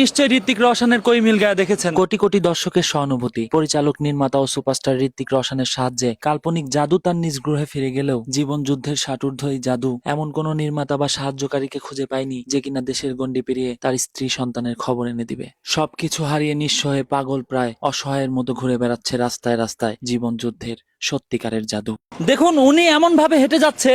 নিশ্চয়ই ঋত্বিক রোশনের কই মিল গায়া দেখেছেন? কোটি কোটি দর্শকের সহানুভূতি। পরিচালক, নির্মাতা ও সুপারস্টার ঋত্বিক রোশনের সাহায্যে কাল্পনিক জাদু তার নিজ গ্রহে ফিরে গেলেও জীবন যুদ্ধের ষাটুর্ধ এই জাদু এমন কোন নির্মাতা বা সাহায্যকারীকে খুঁজে পায়নি যে কিনা দেশের গণ্ডি পেরিয়ে তার স্ত্রী সন্তানের খবর এনে দিবে। সবকিছু হারিয়ে নিঃস্ব হয়ে পাগল প্রায় অসহায়ের মতো ঘুরে বেড়াচ্ছে রাস্তায় রাস্তায় জীবন যুদ্ধের সত্যিকারের জাদু। দেখুন, উনি এমন ভাবে হেঁটে যাচ্ছে,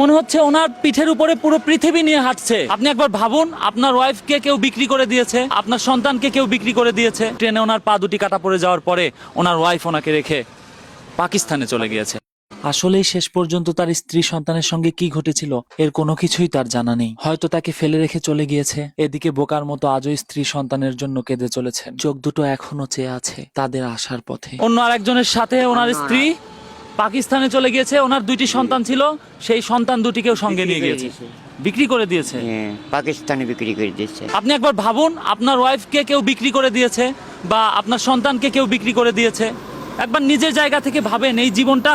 মনে হচ্ছে ওনার পিঠের উপরে পুরো পৃথিবী নিয়ে হাঁটছে। আপনি একবার ভাবুন, আপনার ওয়াইফকে কেউ বিক্রি করে দিয়েছে, আপনার সন্তানকে কেউ বিক্রি করে দিয়েছে। ট্রেনে ওনার পা দুটি কাটা পড়ে যাওয়ার পরে ওনার ওয়াইফ ওনাকে রেখে পাকিস্তানে চলে গিয়েছে। আসলেই শেষ পর্যন্ত তার স্ত্রী সন্তানের সঙ্গে কি ঘটেছিল এর কোনো কিছুই তার জানা নেই। হয়তো তাকে ফেলে রেখে চলে গিয়েছে। এদিকে বোকার মতো আজও স্ত্রী সন্তানের জন্য কেঁদে চলেছেন। চোখ দুটো এখনও চেয়ে আছে তাদের আসার পথে। অন্য আরেকজনের সাথে ওনার স্ত্রী পাকিস্তানে চলে গিয়েছে। ওনার দুইটি সন্তান ছিল সেই সন্তান দুটিকেও সঙ্গে নিয়ে গিয়েছে। দিয়েছে। বিক্রি করে দিয়েছে? হ্যাঁ পাকিস্তানে বিক্রি করে দিচ্ছে আপনি একবার ভাবুন আপনার ওয়াইফকে কেউ বিক্রি করে দিয়েছে বা আপনার সন্তানকে কেউ বিক্রি করে দিয়েছে। একবার নিজের জায়গা থেকে ভাবেন এই জীবনটা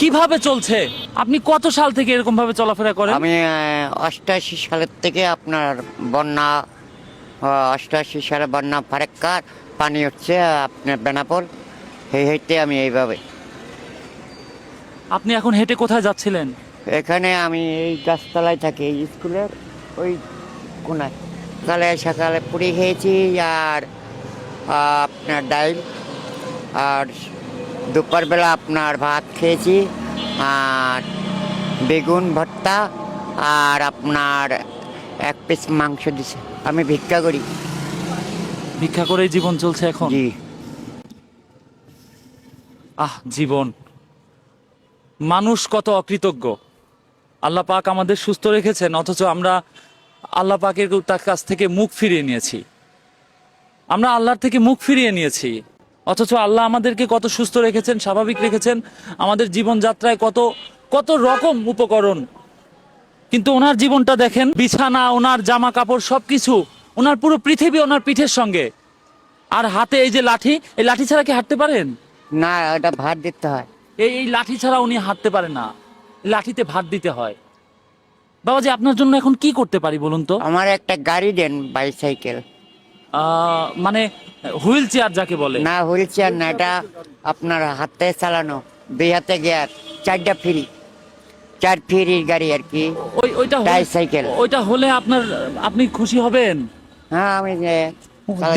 কীভাবে চলছে? আপনি কত সাল থেকে এরকম ভাবে চলাফেরা করেন? আমি অষ্টাশি সালের থেকে আপনার বন্যা অষ্টাশি সালে বন্যা ফারেক্কার পানি হচ্ছে আপনার বেনাপোল। সেই হেঁটে আমি এইভাবে। আপনি এখন হেঁটে কোথায় যাচ্ছিলেন? এখানে আমি এই গাছতলায় থাকি এই স্কুলের ওই কোনায়। সকালে সকালে পুরি খেয়েছি আর আপনার ডাইল আর দুপুরবেলা আপনার ভাত খেয়েছি আর বেগুন ভর্তা আর আপনার এক পিস মাংস দিছে। আমি ভিক্ষা করি। ভিক্ষা করেই জীবন চলছে এখন? জি। আহ জীবন। মানুষ কত অকৃতজ্ঞ। আল্লাহ পাক আমাদের সুস্থ রেখেছেন অথচ আমরা আল্লাহ পাকের তার কাছ থেকে মুখ ফিরিয়ে নিয়েছি। আমরা আল্লাহর থেকে মুখ ফিরিয়ে নিয়েছি। অথচ আল্লাহ আমাদেরকে কত সুস্থ রেখেছেন স্বাভাবিক রেখেছেন আমাদের জীবনযাত্রায় কত কত রকম উপকরণ। কিন্তু ওনার জীবনটা দেখেন বিছানা ওনার জামা কাপড় সবকিছু ওনার পুরো পৃথিবী ওনার পিঠের সঙ্গে। আর হাতে এই যে লাঠি এই লাঠি ছাড়া কি হাঁটতে পারেন? না ওটা ভাত দিতে হয়। এই এই লাঠি ছাড়া উনি হাঁটতে পারে না। লাঠিতে ভাত দিতে হয়। বাবাজি আপনার জন্য এখন কি করতে পারি বলুন তো? আমার একটা গাড়ি দেন বাইসাইকেল। মানে হুইল চেয়ার যাকে বলে। না হুইল চেয়ার না এটা আপনার হাতে চালানো দুই হাতে গিয়ার চারটা ফ্রি। চার ফ্রির গাড়ি আর কি ওই ওইটা Tricycle। ওইটা হলে আপনার আপনি খুশি হবেন? হ্যাঁ আমি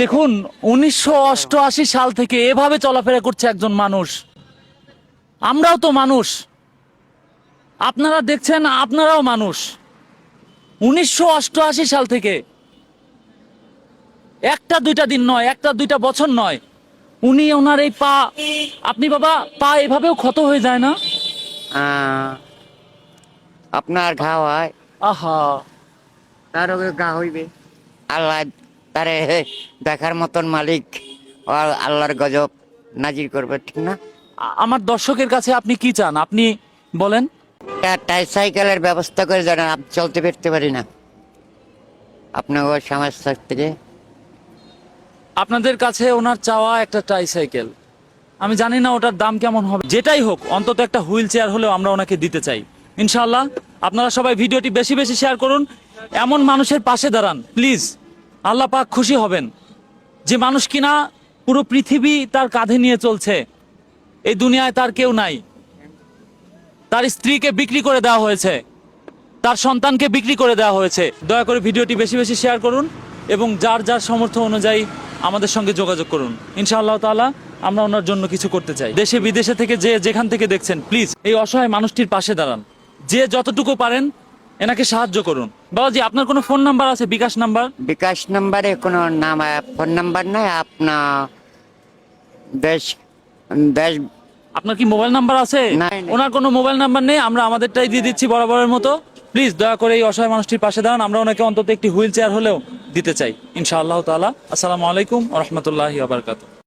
দেখুন উনিশশো অষ্টআশি সাল থেকে এভাবে চলাফেরা করছে একজন মানুষ। আমরাও তো মানুষ। আপনারা দেখছেন আপনারাও মানুষ। উনিশশো অষ্টআশি সাল থেকে একটা দুইটা দিন নয় একটা দুইটা বছর নয়। উনি ওনার এই পা আপনি বাবা পা এভাবেও ক্ষত হয়ে যায় না? আপনার ঘা হয়। আহা। তারও ঘা হইবে। আল্লাহ তারে দেখার মতন মালিক। আল্লাহর গজব নাজির করবে ঠিক না? আমার দর্শকের কাছে আপনি কি চান? আপনি বলেন। সাইকেলের ব্যবস্থা করে জানেন চলতে ফিরতে পারি না। আপনার সমস্যা থেকে আপনাদের কাছে ওনার চাওয়া একটা ট্রাইসাইকেল আমি জানি না ওটার দাম কেমন হবে। যেটাই হোক, অন্তত একটা হুইল চেয়ার হলেও আমরা ওনাকে দিতে চাই। ইনশাল্লাহ আপনারা সবাই ভিডিওটি বেশি বেশি শেয়ার করুন। এমন মানুষের পাশে দাঁড়ান প্লিজ আল্লাহ পাক খুশি হবেন যে মানুষ কিনা পুরো পৃথিবী তার কাঁধে নিয়ে চলছে। এই দুনিয়ায় তার কেউ নাই। তার স্ত্রীকে বিক্রি করে দেওয়া হয়েছে। তার সন্তানকে বিক্রি করে দেওয়া হয়েছে। দয়া করে ভিডিওটি বেশি বেশি শেয়ার করুন এবং যার যার সামর্থ্য অনুযায়ী আমাদের সঙ্গে যোগাযোগ করুন। ইনশাআল্লাহ তাআলা আমরা ওনার জন্য কিছু করতে চাই। দেশে বিদেশে থেকে যে যেখান থেকে দেখছেন প্লিজ এই অসহায় মানুষটির পাশে দাঁড়ান। যে যতটুকু পারেন এনাকে সাহায্য করুন। বাবাজি আপনার কোনো ফোন নাম্বার আছে? বিকাশ নাম্বার বিকাশ নাম্বারে কোনো নাম ফোন নাম্বার নাই আপনার দেশ দেশ আপনার কি মোবাইল নাম্বার আছে। ওনার কোনো মোবাইল নাম্বার নেই? আমরা আমাদেরটাই দিয়ে দিচ্ছি বরাবরের মতো। প্লিজ দয়া করে এই অসহায় মানুষটির পাশে দাঁড়ান। আমরা ওনাকে অন্তত একটি হুইল চেয়ার হলেও দিতে চাই। ইনশাআল্লাহ তালা আসসালামু আলাইকুম রহমতুল্লাহি আবরকাত